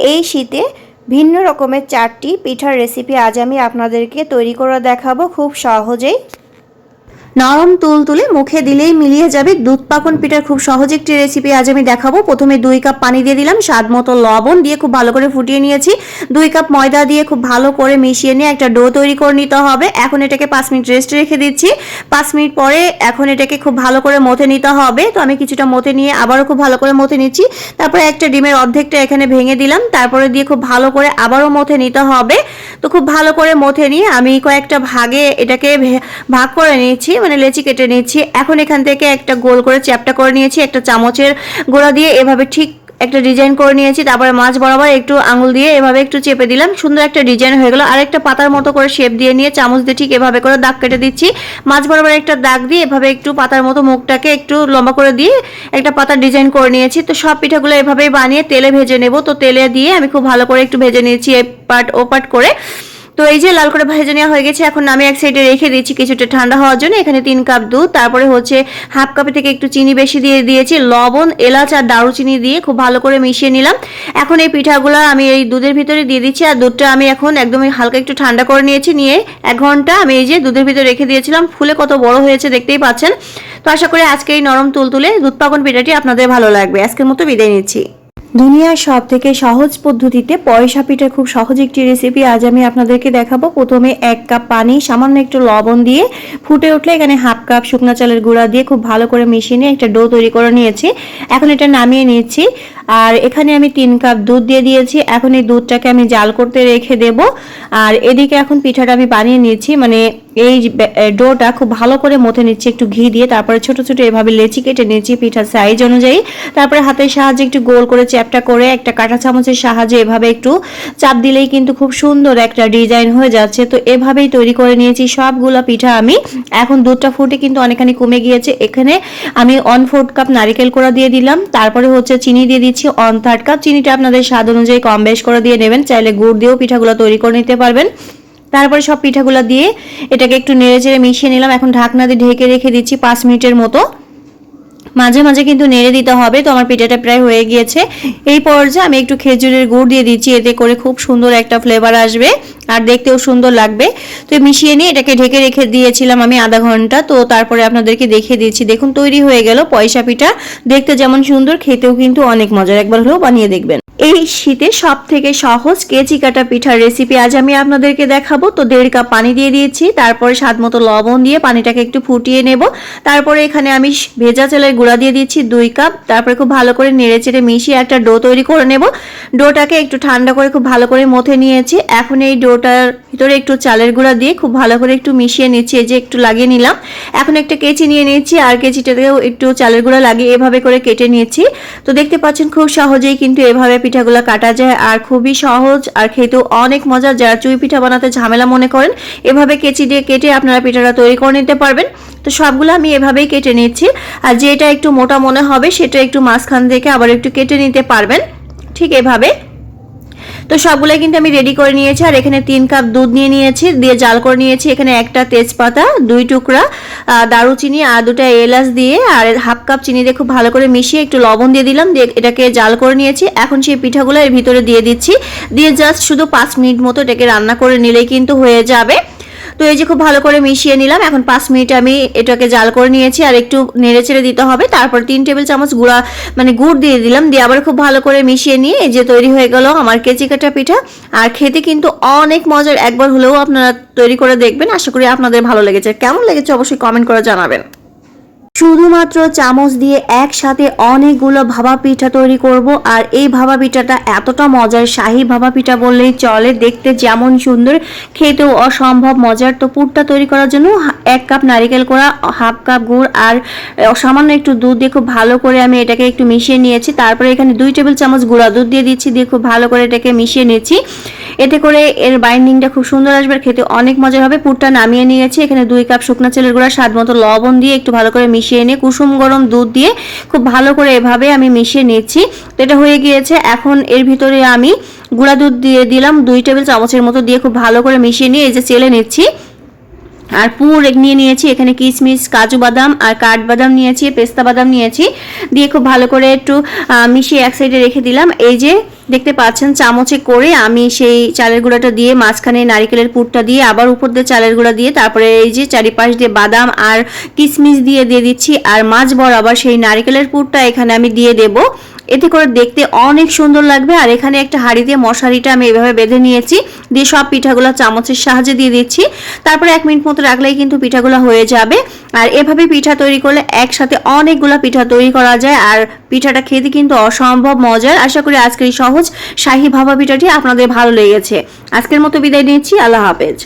এই শীতে ভিন্ন রকমের চারটি পিঠার রেসিপি আজ আমি আপনাদেরকে তৈরি করে দেখাবো। খুব সহজেই নরম তুল তুলে মুখে দিলেই মিলিয়ে যাবে দুধ পাকন পিঠার খুব সহজ একটি রেসিপি আজ আমি দেখাবো। প্রথমে দুই কাপ পানি দিয়ে দিলাম, স্বাদ মতো লবণ দিয়ে খুব ভালো করে ফুটিয়ে নিয়েছি। দুই কাপ ময়দা দিয়ে খুব ভালো করে মিশিয়ে নিয়ে একটা ডো তৈরি করে নিতে হবে। এখন এটাকে পাঁচ মিনিট রেস্টে রেখে দিচ্ছি। পাঁচ মিনিট পরে এখন এটাকে খুব ভালো করে মথে নিতে হবে। তো আমি কিছুটা মথে নিয়ে আবারও খুব ভালো করে মথে নিচ্ছি। তারপরে একটা ডিমের অর্ধেকটা এখানে ভেঙে দিলাম। তারপরে দিয়ে খুব ভালো করে আবারও মথে নিতে হবে। তো খুব ভালো করে মথে নিয়ে আমি কয়েকটা ভাগে এটাকে ভাগ করে নিয়েছি। মানে লেচি কেটে নিয়েছি। এখন এখান থেকে একটা গোল করে চ্যাপটা করে নিয়েছি, একটা চামচের গোড়া দিয়ে এভাবে ঠিক একটা ডিজাইন করে নিয়েছি। তারপরে মাছ বরাবর একটু আঙুল দিয়ে এভাবে একটু চেপে দিলাম। সুন্দর একটা ডিজাইন হয়ে গেল। আর একটা পাতার মতো করে শেপ দিয়ে নিয়ে চামচ দিয়ে ঠিক এভাবে করে দাগ কেটে দিচ্ছি। মাছ বরাবর একটা দাগ দিয়ে এভাবে একটু পাতার মতো মুখটাকে একটু লম্বা করে দিয়ে একটা পাতার ডিজাইন করে নিয়েছি। তো সব পিঠাগুলো এভাবেই বানিয়ে তেলে ভেজে নেব। তো তেলে দিয়ে আমি খুব ভালো করে একটু ভেজে নিয়েছি এ পাট ও পাট করে। তো এই যে লাল করে ভেজে নেওয়া হয়ে গেছে, এখন আমি এক সাইডে রেখে দিয়েছি কিছুটা ঠান্ডা হওয়ার জন্য। এখানে তিন কাপ দুধ, তারপরে হচ্ছে হাফ কাপে থেকে একটু চিনি বেশি দিয়ে দিয়েছি, লবণ, এলাচ আর দারুচিনি দিয়ে খুব ভালো করে মিশিয়ে নিলাম। এখন এই পিঠাগুলো আমি এই দুধের ভিতরে দিয়ে দিচ্ছি, আর দুধটা আমি এখন একদমই হালকা একটু ঠান্ডা করে নিয়েছি, নিয়ে এক ঘণ্টা আমি এই যে দুধের ভিতরে রেখে দিয়েছিলাম। ফুলে কত বড় হয়েছে দেখতেই পাচ্ছেন। তো আশা করি আজকে এই নরম তুলতুলে দুধ পাকন পিঠাটি আপনাদের ভালো লাগবে। আজকের মতো বিদায় নিচ্ছি। দুনিয়ার সব থেকে সহজ পদ্ধতিতে পয়সা পিঠার খুব সহজ একটি রেসিপি আজ আমি আপনাদেরকে দেখাবো। প্রথমে এক কাপ পানি, সামান্য একটু লবণ দিয়ে ফুটে উঠলে এখানে হাফ কাপ শুকনো চালের গুঁড়া দিয়ে খুব ভালো করে মিশিয়ে নিয়ে একটা ডো তৈরি করে নিয়েছি। এখন এটা নামিয়ে নিয়েছি আর এখানে আমি তিন কাপ দুধ দিয়ে দিয়েছি। এখন এই দুধটাকে আমি জাল করতে রেখে দেব। আর এদিকে এখন পিঠাটা আমি বানিয়ে নিয়েছি মানে এই ডোটা খুব ভালো করে মথে নিচ্ছি, একটু ঘি দিয়ে, তারপরে ছোট ছোট এভাবে লেচি কেটে নিয়েছি পিঠার সাইজ অনুযায়ী। তারপরে হাতের সাহায্যে একটু গোল করে চ্যাপটা করে একটা কাঁটা চামচের সাহায্যে এভাবে একটু চাপ দিলেই কিন্তু খুব সুন্দর একটা ডিজাইন হয়ে যাচ্ছে। তো এভাবেই তৈরি করে নিয়েছি সবগুলো পিঠা আমি। এখন দুধটা ফুটে কিন্তু অনেকখানি কমে গিয়েছে। এখানে আমি ওয়ান ফোর্থ কাপ নারিকেল কোড়া দিয়ে দিলাম। তারপরে হচ্ছে চিনি দিয়ে দিচ্ছি ওয়ান থার্ড কাপ চিনিটা আপনাদের স্বাদ অনুযায়ী কম বেশ করে দিয়ে নেবেন। চাইলে গুড় দিয়েও পিঠাগুলো তৈরি করে নিতে পারবেন। তারপরে সব পিঠাগুলো দিয়ে এটাকে একটু নেড়ে চেড়ে মিশিয়ে নিলাম। এখন ঢাকনা দিয়ে ঢেকে রেখে দিচ্ছি পাঁচ মিনিটের মতো। মাঝে মাঝে কিন্তু নেড়ে দিতে হবে, তো আমার পিঠাটা প্রায় হয়ে গিয়েছে। এই পর্যায়ে আমি একটু খেজুরের গুড় দিয়ে দিচ্ছি, এতে করে খুব সুন্দর একটা ফ্লেভার আসবে আর দেখতেও সুন্দর লাগবে। তো মিশিয়ে নিয়ে এটাকে ঢেকে রেখে দিয়েছিলাম আমি আধা ঘণ্টা, তো তারপরে আপনাদেরকে দেখিয়ে দিচ্ছি। দেখুন, তৈরি হয়ে গেল পয়সা পিঠা। দেখতে যেমন সুন্দর, খেতেও কিন্তু অনেক মজার। একবার হলেও বানিয়ে দেখবেন। এই শীতে সব থেকে সহজ কেচি কাটা পিঠার রেসিপি আজ আমি আপনাদেরকে দেখাবো। তো দেড় কাপ পানি দিয়ে দিয়েছি, তারপরে স্বাদ মতো লবণ দিয়ে পানিটাকে একটু ফুটিয়ে নেব। তারপরে এখানে আমি ভেজা চালের গুঁড়া দিয়ে দিচ্ছি দুই কাপ। তারপরে খুব ভালো করে নেড়ে চেড়ে মিশিয়ে একটা ডো তৈরি করে নেব। ডোটাকে একটু ঠান্ডা করে খুব ভালো করে মথে নিয়েছি। এখন এই ডোটার ভিতরে একটু চালের গুঁড়া দিয়ে খুব ভালো করে একটু মিশিয়ে নিচ্ছি, এই যে একটু লাগিয়ে নিলাম। এখন একটা কেচি নিয়ে নিয়েছি, আর কেচিটাতেও একটু চালের গুঁড়া লাগিয়ে এভাবে করে কেটে নিয়েছি। তো দেখতে পাচ্ছেন খুব সহজেই কিন্তু এভাবে পিঠাগুলো কাটা যায় আর খুবই সহজ আর খেতেও অনেক মজার। যারা চুই পিঠা বানাতে ঝামেলা মনে করেন, এভাবে কেচি দিয়ে কেটে আপনারা পিঠাটা তৈরি করে নিতে পারবেন। তো সবগুলো আমি এভাবেই কেটে নিচ্ছি। আর যেটা একটু মোটা মনে হবে, সেটা একটু মাঝখান থেকে আবার একটু কেটে নিতে পারবেন। ঠিক এভাবে। তো সবগুলো কিন্তু আমি রেডি করে নিয়েছি। আর এখানে তিন কাপ দুধ নিয়ে নিয়েছি, দিয়ে জাল করে নিয়েছি। এখানে একটা তেজপাতা, দুই টুকরা দারুচিনি আর দুটা এলাচ দিয়ে, আর হাফ কাপ চিনি দিয়ে খুব ভালো করে মিশিয়ে একটু লবণ দিয়ে দিলাম। দিয়ে এটাকে জাল করে নিয়েছি। এখন সেই পিঠাগুলো এর ভিতরে দিয়ে দিচ্ছি। দিয়ে জাস্ট শুধু পাঁচ মিনিট মতো এটাকে রান্না করে নিলেই কিন্তু হয়ে যাবে। তো এই যে খুব ভালো করে মিশিয়ে নিলাম। এখন পাঁচ মিনিট আমি এটাকে জাল করে নিয়েছি আর একটু নেড়ে চেড়ে দিতে হবে। তারপর তিন টেবিল চামচ গুঁড়া মানে গুড় দিয়ে দিলাম। দিয়ে আবার খুব ভালো করে মিশিয়ে নিয়ে এই যে তৈরি হয়ে গেল আমার কেচি কাটা পিঠা। আর খেতে কিন্তু অনেক মজার একবার হলেও আপনারা তৈরি করে দেখবেন। আশা করি আপনাদের ভালো লেগেছে। কেমন লেগেছে অবশ্যই কমেন্ট করে জানাবেন। শুধুমাত্র চামচ দিয়ে একসাথে অনেকগুলো ভাবা পিঠা তৈরি করব, আর এই ভাবা পিঠাটা এতটা মজার, শাহী ভাবা পিঠা বললেই চলে। দেখতে যেমন সুন্দর, খেতেও অসম্ভব মজার। তো পুরটা তৈরি করার জন্য এক কাপ নারিকেল করা হাফ কাপ গুড়, আর সামান্য একটু দুধ দিয়ে খুব ভালো করে আমি এটাকে একটু মিশিয়ে নিয়েছি। তারপরে এখানে দুই টেবিল চামচ গুঁড়া দুধ দিয়ে দিচ্ছি, দিয়ে খুব ভালো করে এটাকে মিশিয়ে নিয়েছি এতে করে এর বাইন্ডিংটা খুব সুন্দর আসবে খেতে অনেক মজার হবে। পুরটা নামিয়ে নিয়েছি। এখানে দুই কাপ শুকনা চালের গুঁড়া, স্বাদ মতো লবণ দিয়ে একটু ভালো করে মিশিয়ে নিয়ে কুসুম গরম দুধ দিয়ে খুব ভালো করে এভাবে আমি মিশিয়ে নিচ্ছি। তো এটা হয়ে গিয়েছে। এখন এর ভিতরে আমি গুঁড়া দুধ দিয়ে দিলাম। দুই টেবিল চামচের মতো দিয়ে খুব ভালো করে মিশিয়ে নিয়ে এই যে চেলে নিচ্ছি। আর পুর নিয়ে নিয়েছি, এখানে কিশমিশ, কাজু বাদাম আর কাঠবাদাম নিয়েছি, পেস্তা বাদাম নিয়েছি। দিয়ে খুব ভালো করে একটু মিশিয়ে এক সাইডে রেখে দিলাম। এই যে দেখতে পাচ্ছেন, চামচে করে আমি সেই চালের গুঁড়াটা দিয়ে মাঝখানে নারিকেলের পুরটা দিয়ে আবার উপর দিয়ে চালের গুঁড়া দিয়ে তারপরে এই যে চারিপাশ দিয়ে বাদাম আর কিশমিশ দিয়ে দিয়ে দিচ্ছি। আর মাছ বরাবর সেই নারিকেলের পুরটা এখানে আমি দিয়ে দেবো। এতে করে দেখতে অনেক সুন্দর লাগবে। আর এখানে একটা হাঁড়ি দিয়ে মশারিটা আমি এভাবে বেঁধে নিয়েছি। দিয়ে সব পিঠাগুলো চামচের সাহায্যে দিয়ে দিচ্ছি। তারপরে এক মিনিট মতো রাখলেই কিন্তু পিঠাগুলো হয়ে যাবে। আর এভাবে পিঠা তৈরি করলে একসাথে অনেকগুলো পিঠা তৈরি করা যায়। আর পিঠাটা খেতে কিন্তু অসম্ভব মজার। আশা করি আজকের এই সহজ শাহী ভাবা পিঠাটি আপনাদের ভালো লেগেছে। আজকের মতো বিদায় নিচ্ছি। আল্লাহ হাফেজ।